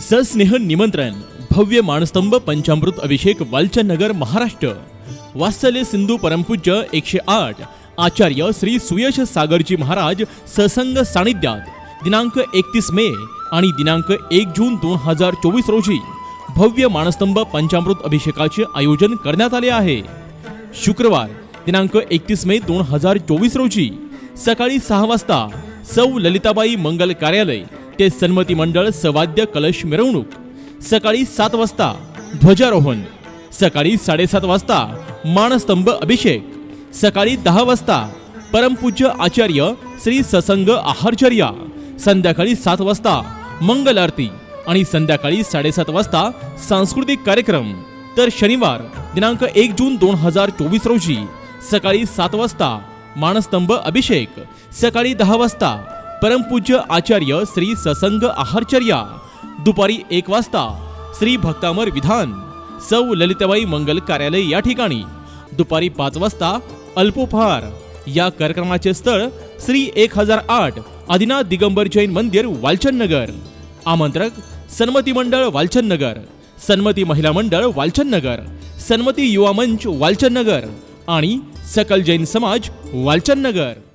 सस्नेह निमंत्रण भव्य मानस्तंभ पंचामृत अभिषेक वालचंदनगर महाराष्ट्र. वात्सल्य सिंधू परमपूज्य एकशे आठ. आचार्य श्री सुयश सागरजी महाराज ससंग सानिध्यात. दिनांक एकतीस मे आणि दिनांक एक जून दोन हजार चोवीस रोजी भव्य मानस्तंभ पंचामृत अभिषेकाचे आयोजन करण्यात आले आहे. शुक्रवार दिनांक एकतीस मे दोन हजार चोवीस रोजी सकाळी सहा वाजता सौ ललिताबाई मंगल कार्यालय ते सन्मती मंडळ सवाद्य कलश मिरवणूक. सकाळी सात वाजता ध्वजारोहण. सकाळी साडेसात वाजता मानस्तंभ अभिषेक. सकाळी दहा वाजता परमपूज्य आचार्य श्री ससंग आहारचर्या. संध्याकाळी सात वाजता मंगल आरती आणि संध्याकाळी साडेसात वाजता सांस्कृतिक कार्यक्रम. तर शनिवार दिनांक एक जून दोन हजार चोवीस रोजी सकाळी सात वाजता मानस्तंभ अभिषेक. सकाळी दहा वाजता परमपूज्य आचार्य श्री ससंग आहारचर्या. दुपारी एक वाजता श्री भक्तामर विधान सौ ललिताबाई मंगल कार्यालय या ठिकाणी. दुपारी पाच वाजता अल्पोपहार या कार्यक्रमाचे स्थळ श्री एक हजार आठ आदिनाथ दिगंबर जैन मंदिर वालचंदनगर आमंत्रक सन्मती मंडळ वालचंदनगर सन्मती महिला मंडळ वालचंदनगर सन्मती युवा मंच वालचंदनगर आणि सकल जैन समाज वालचंदनगर